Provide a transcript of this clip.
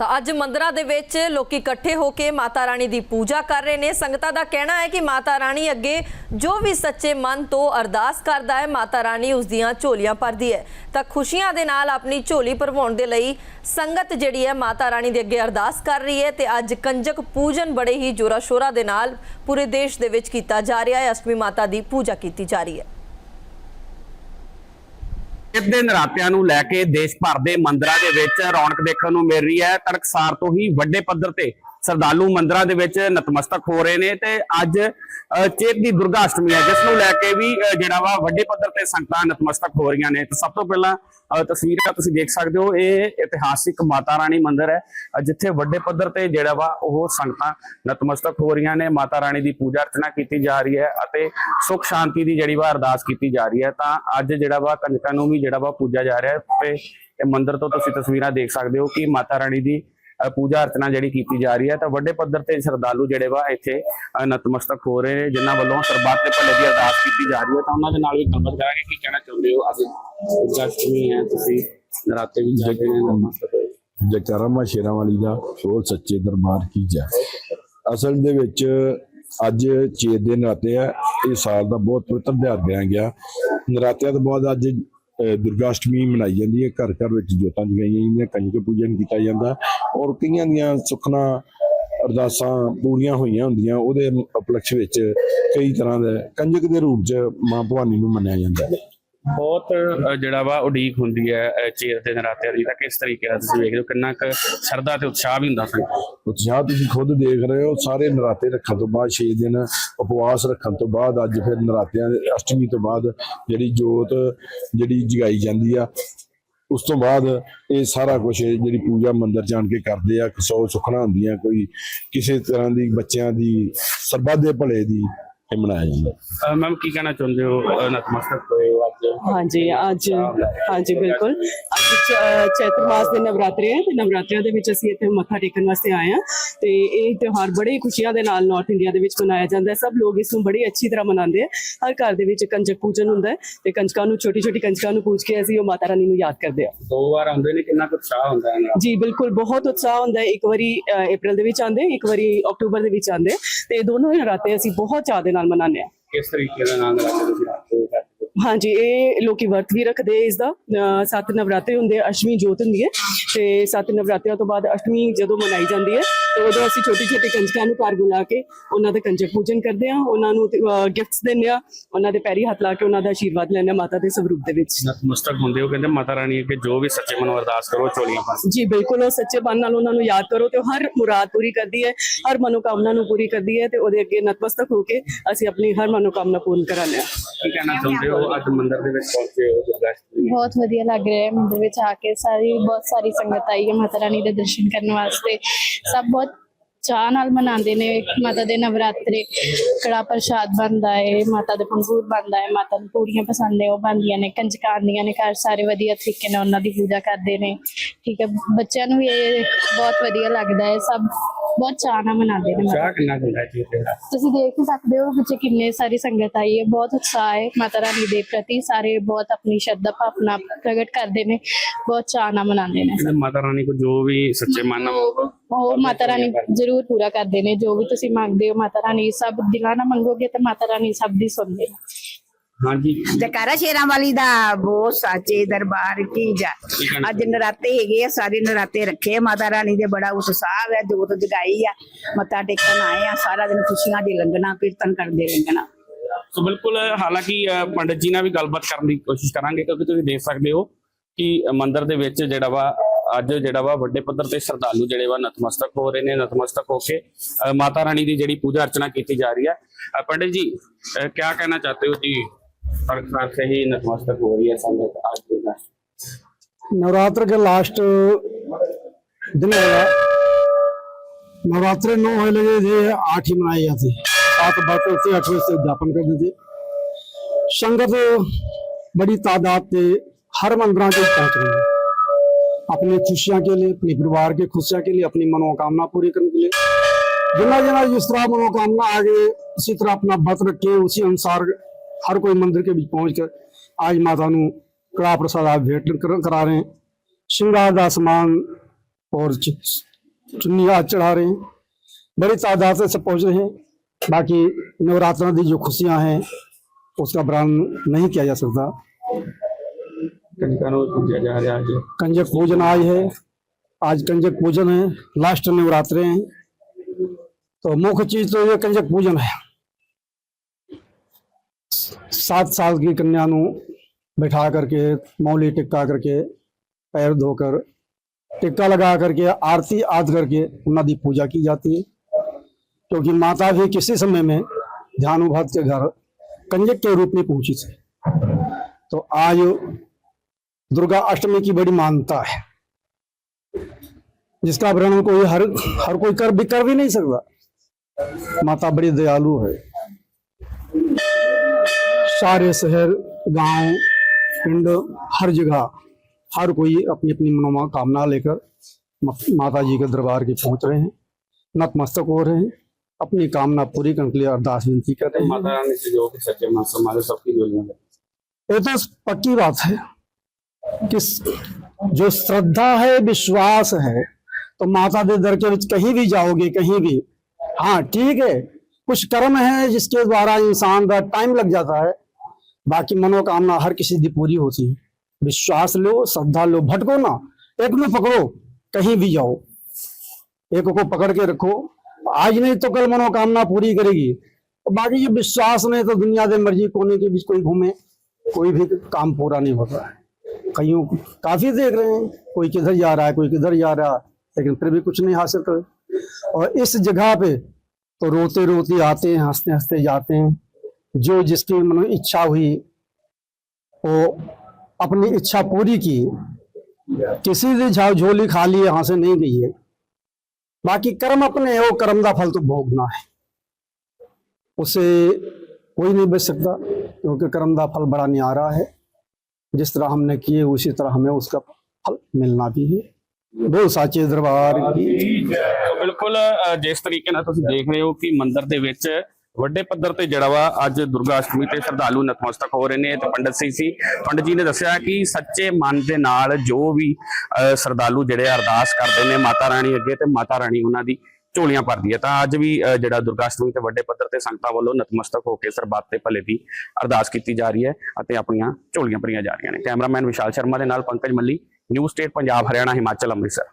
ਤਾਂ ਅੱਜ ਮੰਦਰਾਂ ਦੇ ਵਿੱਚ ਲੋਕੀ ਇਕੱਠੇ ਹੋ ਕੇ ਮਾਤਾ ਰਾਣੀ ਦੀ ਪੂਜਾ ਕਰ ਰਹੇ ਨੇ। ਸੰਗਤਾਂ ਦਾ ਕਹਿਣਾ ਹੈ ਕਿ ਮਾਤਾ ਰਾਣੀ ਅੱਗੇ ਜੋ ਵੀ ਸੱਚੇ ਮਨ ਤੋਂ ਅਰਦਾਸ ਕਰਦਾ ਹੈ, ਮਾਤਾ ਰਾਣੀ ਉਸ ਦੀਆਂ ਝੋਲੀਆਂ ਭਰਦੀ ਹੈ। ਤਾਂ ਖੁਸ਼ੀਆਂ ਦੇ ਨਾਲ ਆਪਣੀ ਝੋਲੀ ਭਰਵਾਉਣ ਦੇ ਲਈ ਸੰਗਤ ਜਿਹੜੀ ਹੈ ਮਾਤਾ ਰਾਣੀ ਦੇ ਅੱਗੇ ਅਰਦਾਸ ਕਰ ਰਹੀ ਹੈ ਤੇ ਅੱਜ ਕੰਜਕ ਪੂਜਨ ਬੜੇ ਹੀ ਜੋਰਾ ਸ਼ੋਰਾ ਦੇ ਨਾਲ ਪੂਰੇ ਦੇਸ਼ ਦੇ ਵਿੱਚ ਕੀਤਾ ਜਾ ਰਿਹਾ ਹੈ। ਅਸ਼ਟਮੀ ਮਾਤਾ ਦੀ ਪੂਜਾ ਕੀਤੀ ਜਾ ਰਹੀ ਹੈ। ਇਸ ਦੇ ਨਰਾਤਿਆਂ ਨੂੰ ਲੈ ਕੇ ਦੇਸ਼ ਭਰ ਦੇ ਮੰਦਰਾਂ ਦੇ ਵਿੱਚ ਰੌਣਕ ਦੇਖਣ ਨੂੰ ਮਿਲ ਰਹੀ ਹੈ। ਤੜਕਸਾਰ ਤੋਂ ਹੀ ਵੱਡੇ ਪੱਧਰ ਤੇ ਸਰਦਾਲੂ ਮੰਦਰਾਂ ਦੇ ਵਿੱਚ ਨਤਮਸਤਕ ਹੋ ਰਹੇ ਨੇ ਤੇ ਅੱਜ ਚੇਤ ਦੀ ਦੁਰਗਾ ਅਸ਼ਟਮੀ ਹੈ ਜਿਸ ਨੂੰ ਲੈ ਕੇ ਵੀ ਜਿਹੜਾ ਵਾ ਵੱਡੇ ਪੱਧਰ ਤੇ ਸੰਗਤਾਂ ਨਤਮਸਤਕ ਹੋ ਰਹੀਆਂ ਨੇ। ਤੇ ਸਭ ਤੋਂ ਪਹਿਲਾਂ ਅ, ਤਸਵੀਰਾਂ ਤੁਸੀਂ ਦੇਖ ਸਕਦੇ ਹੋ ਇਹ ਇਤਿਹਾਸਿਕ ਮਾਤਾ ਰਾਣੀ ਮੰਦਿਰ ਹੈ ਜਿੱਥੇ ਵੱਡੇ ਪੱਧਰ ਤੇ ਜਿਹੜਾ ਵਾ ਉਹ ਸੰਗਤਾਂ ਨਤਮਸਤਕ ਹੋ ਰਹੀਆਂ ਨੇ। ਮਾਤਾ ਰਾਣੀ ਦੀ ਪੂਜਾ ਅਰਚਨਾ ਕੀਤੀ ਜਾ ਰਹੀ ਹੈ ਅਤੇ ਸੁਖ ਸ਼ਾਂਤੀ ਦੀ ਜਿਹੜੀ ਵਾ ਅਰਦਾਸ ਕੀਤੀ ਜਾ ਰਹੀ ਹੈ। ਤਾਂ ਅੱਜ ਜਿਹੜਾ ਵਾ ਕੰਜਕਾਂ ਨੂੰ ਵੀ ਜਿਹੜਾ ਵਾ ਪੂਜਾ ਜਾ ਰਿਹਾ ਹੈ ਤੇ ਇਹ ਮੰਦਿਰ ਤੋਂ ਤੁਸੀਂ ਤਸਵੀਰਾਂ ਦੇਖ ਸਕਦੇ ਹੋ ਕਿ ਮਾਤਾ ਰਾਣੀ ਦੀ ਪੂਜਾ ਅਰਚਨਾ ਜਿਹੜੀ ਕੀਤੀ ਜਾ ਰਹੀ ਹੈ, ਤਾਂ ਵੱਡੇ ਪੱਧਰ ਤੇ ਸ਼ਰਧਾਲੂ ਜਿਹੜੇ ਵਾ ਇੱਥੇ ਨਤਮਸਤਕ ਹੋ ਰਹੇ ਨੇ, ਜਿਨ੍ਹਾਂ ਵੱਲੋਂ ਸਰਬੱਤ ਦੇ ਭਲੇ ਦੀ ਅਰਦਾਸ ਕੀਤੀ ਜਾ ਰਹੀ ਹੈ। ਤਾਂ ਉਹਨਾਂ ਦੇ ਨਾਲ ਵੀ ਗੱਲਬਾਤ ਕਰਾਂਗੇ, ਕੀ ਕਹਿਣਾ ਚਾਹੁੰਦੇ ਹੋ? ਅੱਜ ਪੂਜਾ ਹੈ, ਤੁਸੀਂ ਨਰਾਤੇ ਵੀ ਜਾ ਕੇ ਨਤਮਸਤਕ ਹੋਏ। ਜੈਕਾਰਾ ਮਾ ਸ਼ੇਰਾਂ ਵਾਲੀ ਦਾ ਸੋਲ ਸੱਚੇ ਦਰਬਾਰ ਕੀ ਜੈ? ਅਸਲ ਦੇ ਵਿੱਚ ਅੱਜ ਚੇਤ ਦੇ ਨਰਾਤੇ ਆ, ਇਹ ਸਾਲ ਦਾ ਬਹੁਤ ਪਵਿੱਤਰ ਦਿਹਾੜਾ ਗਿਆ। ਨਰਾਤਿਆਂ ਤੋਂ ਬਾਅਦ ਅੱਜ ਦੁਰਗਾਸ਼ਟਮੀ ਮਨਾਈ ਜਾਂਦੀ ਹੈ। ਘਰ ਘਰ ਵਿੱਚ ਜੋਤਾਂ ਜਗਾਈਆਂ ਜਾਂਦੀਆਂ ਕੰਜਕ ਪੂਜਨ ਕੀਤਾ ਜਾਂਦਾ ਔਰ ਕਈਆਂ ਦੀਆਂ ਸੁਖਨਾ ਅਰਦਾਸਾਂ ਪੂਰੀਆਂ ਹੋਈਆਂ ਹੁੰਦੀਆਂ। ਉਹਦੇ ਉਪਲਕਸ਼ ਵਿੱਚ ਕਈ ਤਰ੍ਹਾਂ ਦੇ ਕੰਜਕ ਦੇ ਰੂਪ 'ਚ ਮਾਂ ਭਵਾਨੀ ਨੂੰ ਮੰਨਿਆ ਜਾਂਦਾ ਹੈ। ਬਹੁਤ ਜਿਹੜਾ ਵਾ ਉਡੀਕ ਹੁੰਦੀ ਹੈ ਅ, ਦੇ ਨਰਾਤਿਆਂ ਦੀ ਤਾਂ ਕਿਸ ਤਰੀਕੇ ਨਾਲ ਤੁਸੀਂ ਵੇਖਦੇ ਹੋ? ਕਿੰਨਾ ਕੁ ਸ਼ਰਧਾ ਤੇ ਉਤਸ਼ਾਹ ਵੀ ਹੁੰਦਾ ਸੰਗਤਾਂ? ਉਤਸ਼ਾਹ ਤੁਸੀਂ ਖੁਦ ਦੇਖ ਰਹੇ ਹੋ ਸਾਰੇ ਨਰਾਤੇ ਰੱਖਣ ਤੋਂ ਬਾਅਦ 6 ਦਿਨ ਉਪਵਾਸ ਰੱਖਣ ਤੋਂ ਬਾਅਦ ਅੱਜ ਫਿਰ ਨਰਾਤਿਆਂ ਦੇ ਅਸ਼ਟਮੀ ਤੋਂ ਬਾਅਦ ਜਿਹੜੀ ਜੋਤ ਜਿਹੜੀ ਜਗਾਈ ਜਾਂਦੀ ਆ ਉਸ ਤੋਂ ਬਾਅਦ ਇਹ ਸਾਰਾ ਕੁਝ ਜਿਹੜੀ ਪੂਜਾ ਮੰਦਿਰ ਜਾਣ ਕੇ ਕਰਦੇ ਆ ਸੌ ਸੁਖਣਾ ਹੁੰਦੀਆਂ ਕੋਈ ਕਿਸੇ ਤਰ੍ਹਾਂ ਦੀ ਬੱਚਿਆਂ ਦੀ ਸਰਬੱਤ ਦੇ ਭਲੇ ਦੀ ਇਹ ਮਨਾਇਆ ਜਾਂਦਾ। ਮੈਮ ਕੀ ਕਹਿਣਾ ਚਾਹੁੰਦੇ ਹੋ? ਨਤਮਸਤਕ ਹੋਏ ਹੋ ਅੱਜ ਹਾਂਜੀ ਅੱਜ ਹਾਂਜੀ ਬਿਲਕੁਲ। ਅੱਜ ਚੈਤਰ ਮਾਸ ਦੇ ਨਵਰਾਤਰੇ ਹੈ ਤੇ ਨਵਰਾਤਰਿਆਂ ਦੇ ਵਿੱਚ ਅਸੀਂ ਇੱਥੇ ਮੱਥਾ ਟੇਕਣ ਵਾਸਤੇ ਆਏ ਹਾਂ ਤੇ ਇਹ ਤਿਉਹਾਰ ਬੜੇ ਹੀ ਖੁਸ਼ੀਆਂ ਦੇ ਨਾਲ ਨਾਰਥ ਇੰਡੀਆ ਦੇ ਵਿੱਚ ਮਨਾਇਆ ਜਾਂਦਾ ਹੈ। ਸਭ ਲੋਕ ਇਸ ਨੂੰ ਬੜੀ ਅੱਛੀ ਤਰ੍ਹਾਂ ਮਨਾਉਂਦੇ ਆ। ਹਰ ਘਰ ਦੇ ਵਿੱਚ ਕੰਜਕ ਪੂਜਨ ਹੁੰਦਾ ਹੈ ਤੇ ਕੰਜਕਾਂ ਨੂੰ ਛੋਟੀ ਛੋਟੀ ਕੰਜਕਾਂ ਨੂੰ ਪੂਜ ਕੇ ਅਸੀਂ ਉਹ ਮਾਤਾ ਰਾਣੀ ਨੂੰ ਯਾਦ ਕਰਦੇ ਆ ਦੋ ਵਾਰ ਆਉਂਦੇ ਨੇ ਕਿੰਨਾ ਕੁ ਉਤਸ਼ਾਹ ਹੁੰਦਾ ਹੈ? ਜੀ ਬਿਲਕੁਲ ਬਹੁਤ ਉਤਸ਼ਾਹ ਹੁੰਦਾ ਹੈ। ਇੱਕ ਵਾਰੀ ਅਪ੍ਰੈਲ ਦੇ ਵਿੱਚ ਆਉਂਦੇ ਇੱਕ ਵਾਰੀ ਅਕਤੂਬਰ ਦੇ ਵਿੱਚ ਆਉਂਦੇ। ਤੇ ਇਹ ਦੋਨੋਂ ਹੀ ਰਾਤੇ ਅਸੀਂ ਬਹੁਤ ਚਾਅ ਦੇ ਨਾਲ ਮਨਾਉਂਦੇ ਹਾਂ ਕਿਸ ਤਰੀਕੇ ਦੇ ਤੁਸੀਂ ਰੱਖਦੇ ਹੋ? ਹਾਂਜੀ ਇਹ ਲੋਕੀ ਵਰਤ ਵੀ ਰੱਖਦੇ ਇਸ ਦਾ ਸੱਤ ਨਵਰਾਤੇ ਹੁੰਦੇ ਆ ਅਸ਼ਟਮੀ ਜੋਤ ਹੁੰਦੀ ਹੈ। ਤੇ ਸੱਤ ਨਵਰਾਤਿਆਂ ਤੋਂ ਬਾਅਦ ਅਸ਼ਟਮੀ ਜਦੋਂ ਮਨਾਈ ਜਾਂਦੀ ਹੈ ਤੇ ਉਦੋਂ ਅਸੀਂ ਛੋਟੀ ਛੋਟੀ ਕੰਜਕਾਂ ਨੂੰ ਘਰ ਬੁਲਾ ਕੇ ਉਹਨਾਂ ਦਾ ਕੰਜਕ ਪੂਜਨ ਕਰਦੇ ਆ ਉਹਨਾਂ ਨੂੰ ਗਿਫਟਸ ਦਿੰਦੇ ਆ ਉਹਨਾਂ ਦੇ ਪੈਰੀ ਹੱਥ ਲਾ ਕੇ ਉਹਨਾਂ ਦਾ ਆਸ਼ੀਰਵਾਦ ਲੈਂਦੇ ਆ ਮਾਤਾ ਦੇ ਸਰੂਪ ਦੇ ਵਿੱਚ। ਨਤਮਸਤਕ ਹੁੰਦੇ ਹੋ ਕਹਿੰਦੇ ਮਾਤਾ ਰਾਣੀ ਅੱਗੇ ਜੋ ਵੀ ਸੱਚੇ ਮਨੋਂ ਅਰਦਾਸ ਕਰੋ ਝੋਲੀਆਂ ਪਾਸ ਜੀ ਬਿਲਕੁਲ ਉਹ ਸੱਚੇ ਮਨ ਨਾਲ ਉਹਨਾਂ ਨੂੰ ਯਾਦ ਕਰੋ ਤੇ ਹਰ ਮੁਰਾਦ ਪੂਰੀ ਕਰਦੀ ਹੈ ਹਰ ਮਨੋਕਾਮਨਾ ਨੂੰ ਪੂਰੀ ਕਰਦੀ ਹੈ ਤੇ ਉਹਦੇ ਅੱਗੇ ਨਤਮਸਤਕ ਹੋ ਕੇ ਅਸੀਂ ਆਪਣੀ ਹਰ ਮਨੋਕਾਮਨਾ ਪੂਰਨ ਕਰਾਉਂਦੇ ਹਾਂ। ਕੀ ਕਹਿਣਾ ਚਾਹੁੰਦੇ ਹੋ? ਅੱਜ ਮੰਦਿਰ ਦੇ ਵਿੱਚ ਪਹੁੰਚੇ ਹੋ ਦੁਰਗਾ ਬਹੁਤ ਵਧੀਆ ਲੱਗ ਰਿਹਾ ਹੈ ਮੰਦਿਰ ਵਿੱਚ ਆ ਕੇ ਸਾਰੀ ਬਹੁਤ ਸਾਰੀ ਸੰਗਤ ਆਈ ਹੈ ਮਾਤਾ ਰਾਣੀ ਦੇ ਦਰਸ਼ਨ ਕਰਨ ਵਾਸਤੇ। ਸਭ ਚਾਹ ਨਾਲ ਮਨਾਉਂਦੇ ਨੇ। ਮਾਤਾ ਦੇ ਨਵਰਾਤਰੇ, ਕੜਾ ਪ੍ਰਸ਼ਾਦ ਬਣਦਾ ਏ, ਮਾਤਾ ਦੇ ਪੰਗੂਰ ਬਣਦਾ ਹੈ ਮਾਤਾ ਨੂੰ ਪੂਰੀਆਂ ਪਸੰਦ ਨੇ ਉਹ ਬਣਦੀਆਂ ਨੇ, ਕੰਜਕਾਂ ਆਉਂਦੀਆਂ ਨੇ ਘਰ, ਸਾਰੇ ਵਧੀਆ ਤਰੀਕੇ ਨਾਲ ਉਹਨਾਂ ਦੀ ਪੂਜਾ ਕਰਦੇ ਨੇ। ਠੀਕ ਹੈ, ਬੱਚਿਆਂ ਨੂੰ ਵੀ ਇਹ ਬਹੁਤ ਵਧੀਆ ਲੱਗਦਾ ਹੈ ਸਭ ਬਹੁਤ ਚਾਹ ਨਾਲ ਮਨਾਉਂਦੇ ਨੇ ਮਾਤਾ। ਚਾਹ ਕਿੰਨਾ ਕੁ ਹੁੰਦਾ ਹੈ ਜੀ ਤੇਰਾ ਤੁਸੀਂ ਦੇਖ ਹੀ ਸਕਦੇ ਹੋ ਵਿੱਚ ਕਿੰਨੇ ਸਾਰੀ ਸੰਗਤ ਆਈ ਹੈ ਬਹੁਤ ਉਤਸ਼ਾਹ ਹੈ ਮਾਤਾ ਰਾਣੀ ਦੇ ਪ੍ਰਤੀ। ਸਾਰੇ ਬਹੁਤ ਆਪਣੀ ਸ਼ਰਧਾ ਭਾਵਨਾ ਪ੍ਰਗਟ ਕਰਦੇ ਨੇ ਬਹੁਤ ਚਾਅ ਨਾਲ ਮਨਾਉਂਦੇ ਨੇ। ਕਹਿੰਦੇ ਮਾਤਾ ਰਾਣੀ ਕੋ ਜੋ ਵੀ ਸੱਚੇ ਮਨ ਨਾਲ ਮੰਗੋ ਉਹ ਮਾਤਾ ਰਾਣੀ ਜ਼ਰੂਰ ਪੂਰਾ ਕਰਦੇ ਨੇ ਜੋ ਵੀ ਤੁਸੀਂ ਮੰਗਦੇ ਹੋ ਮਾਤਾ ਰਾਣੀ ਸਭ ਦਿਲਾਂ ਨਾਲ ਮੰਗੋਗੇ ਤਾਂ ਮਾਤਾ ਰਾਣੀ ਸਭ ਦੀ ਸੁਣਦੇ ਨੇ। ਹਾਂਜੀ। ਜਕਾਰਾ ਸ਼ੇਰਾਂ ਵਾਲੀ ਦਾ ਬਹੁਤ ਸਾਚੇ ਦਰਬਾਰ ਕੀ ਜਾ। ਅੱਜ ਨਰਾਤੇ ਹੈਗੇ ਆ ਸਾਰੇ ਨਰਾਤੇ ਰੱਖੇ ਆ, ਮਾਤਾ ਰਾਣੀ ਦੇ ਬੜਾ ਉਤਸ਼ਾਹ ਹੈ ਜੋਤ ਜਗਾਈ ਆ। ਮੱਥਾ ਟੇਕਣ ਆਏ ਆ ਸਾਰਾ ਦਿਨ ਖੁਸ਼ੀਆਂ ਦੇ ਲੰਘਣਾ ਕੀਰਤਨ ਕਰਦੇ ਲੰਘਣਾ ਸੋ ਬਿਲਕੁਲ ਹਾਲਾਂਕਿ ਪੰਡਤ ਜੀ ਨਾਲ ਵੀ ਗੱਲਬਾਤ ਕਰਨ ਦੀ ਕੋਸ਼ਿਸ਼ ਕਰਾਂਗੇ ਕਿਉਂਕਿ ਤੁਸੀਂ ਦੇਖ ਸਕਦੇ ਹੋ ਕਿ ਮੰਦਿਰ ਦੇ ਵਿੱਚ ਜਿਹੜਾ ਵਾ ਅੱਜ ਜਿਹੜਾ ਵਾ ਵੱਡੇ ਪੱਧਰ ਤੇ ਸ਼ਰਧਾਲੂ ਜਿਹੜੇ ਵਾ ਨਤਮਸਤਕ ਹੋ ਰਹੇ ਨੇ ਨਤਮਸਤਕ ਹੋ ਕੇ ਮਾਤਾ ਰਾਣੀ ਦੀ ਜਿਹੜੀ ਪੂਜਾ ਅਰਚਨਾ ਕੀਤੀ ਜਾ ਰਹੀ ਹੈ ਅ, ਪੰਡਿਤ ਜੀ ਅ, ਕਿਆ ਕਹਿਣਾ ਚਾਹਤੇ ਹੋ ਜੀ? से ही नतमस्तक हो रही है आज नवरात्र के लास्ट दिन होगा नवरात्रे नौ होने लगे थे आठ ही मनाई जाती सात बजे से बजे से उद्यापन कर देते संगत बड़ी तादाद से हर मंदिर से पहुँच रही है। अपनी खुशियाँ के लिए, अपने परिवार की खुशियाँ के लिए, अपनी मनोकामना पूरी करने के लिए। जितना जितना जिस तरह मनोकामना आ गई उसी तरह अपना व्रत रखे, उसी अनुसार हर कोई मंदिर के बीच पहुँच कर आज माता नु कड़ा प्रसाद आप भेंट करा रहे हैं श्रृंगार का सामान और चुन्नी आज चढ़ा रहे हैं बड़ी तादाद से सब पहुँच रहे हैं बाकी नवरात्रा दी जो खुशियाँ हैं उसका ब्रांड नहीं किया जा सकता कंजक पूजन आज है आज कंजक पूजन है लास्ट नवरात्रे हैं तो मुख्य चीज तो ये कंजक पूजन है सात साल की कन्या बैठा करके, मौली टिक्का करके, पैर धोकर, टिक्का लगा करके, आरती आद करके उन्हें दी पूजा की जाती है। क्योंकि माता भी किसी समय में ध्यानुभक्त के घर कंजक के रूप में पहुँची थी। तो आज दुर्गा अष्टमी की बड़ी मान्यता है। जिसका वर्णन कोई हर हर कोई कर भी कर भी नहीं सकता। माता बड़ी दयालु है। सारे शहर गाँव पिंड हर जगह हर कोई अपनी अपनी मनोकामना लेकर माता जी के दरबार के पहुँच रहे हैं नतमस्तक हो रहे हैं अपनी कामना पूरी करने के लिए अरदास विनती कर रहे हैं। माता रानी से जो सबकी ये तो पक्की बात है कि जो श्रद्धा है विश्वास है तो माता दे दर के बीच कहीं भी जाओगे कहीं भी हाँ ठीक है कुछ कर्म है जिसके द्वारा इंसान का टाइम लग जाता है बाकी मनोकामना हर किसी की पूरी होती है। विश्वास लो, श्रद्धा लो, भटको ना। एक को पकड़ो, कहीं भी जाओ। एक को पकड़ के रखो। आज नहीं तो कल मनोकामना पूरी करेगी। बाकी जो विश्वास नहीं तो दुनिया के मर्ज़ी कोने के बीच कोई घूमे। कोई भी काम पूरा नहीं होता है। कईयों काफ़ी देख रहे हैं। कोई किधर जा रहा है, कोई किधर जा रहा है, लेकिन फिर भी कुछ नहीं हासिल कर। और इस जगह पे तो रोते रोते आते हैं हँसते हँसते जाते हैं। जो जिसकी मन इच्छा हुई वो अपनी इच्छा पूरी की किसी ने झा झोली खाली यहाँ से नहीं गई है बाकी कर्म अपने है वो कर्म का फल तो भोगना है उसे कोई नहीं बच सकता क्योंकि कर्म का फल बड़ा न्यारा है जिस तरह हमने किए उसी तरह हमें उसका फल मिलना भी है बोल साचे दरबार की ਤਾਂ ਬਿਲਕੁਲ ਅ, ਜਿਸ ਤਰੀਕੇ ਨਾਲ ਤੁਸੀਂ ਦੇਖ ਰਹੇ ਹੋ ਕਿ ਮੰਦਿਰ ਦੇ ਵਿੱਚ ਵੱਡੇ ਪੱਧਰ ਤੇ ਜਿਹੜਾ ਵਾ ਅੱਜ ਦੁਰਗਾ ਅਸ਼ਟਮੀ ਤੇ ਸ਼ਰਧਾਲੂ ਨਤਮਸਤਕ ਹੋ ਰਹੇ ਨੇ ਤੇ ਪੰਡਤ ਸਿੰਘ ਸੀ ਪੰਡਤ ਜੀ ਨੇ ਦੱਸਿਆ ਕਿ ਸੱਚੇ ਮਨ ਦੇ ਨਾਲ ਜੋ ਵੀ ਅ, ਸ਼ਰਧਾਲੂ ਜਿਹੜੇ ਅਰਦਾਸ ਕਰਦੇ ਨੇ ਮਾਤਾ ਰਾਣੀ ਅੱਗੇ ਤੇ ਮਾਤਾ ਰਾਣੀ ਉਹਨਾਂ ਦੀ ਝੋਲੀਆਂ ਭਰਦੀ ਹੈ। ਤਾਂ ਅੱਜ ਵੀ ਜਿਹੜਾ ਦੁਰਗਾ ਅਸ਼ਟਮੀ ਤੇ ਵੱਡੇ ਪੱਧਰ ਤੇ ਸੰਗਤਾਂ ਵੱਲੋਂ ਨਤਮਸਤਕ ਹੋ ਕੇ ਸਰਬੱਤ ਤੇ ਭਲੇ ਦੀ ਅਰਦਾਸ ਕੀਤੀ ਜਾ ਰਹੀ ਹੈ ਅਤੇ ਆਪਣੀਆਂ ਝੋਲੀਆਂ ਭਰੀਆਂ ਜਾ ਰਹੀਆਂ ਨੇ। ਕੈਮਰਾਮੈਨ ਵਿਸ਼ਾਲ ਸ਼ਰਮਾ ਦੇ ਨਾਲ ਪੰਕਜ ਮੱਲੀ ਨਿਊ ਸਟੇਟ ਪੰਜਾਬ ਹਰਿਆਣਾ ਹਿਮਾਚਲ ਅੰਮ੍ਰਿਤਸਰ।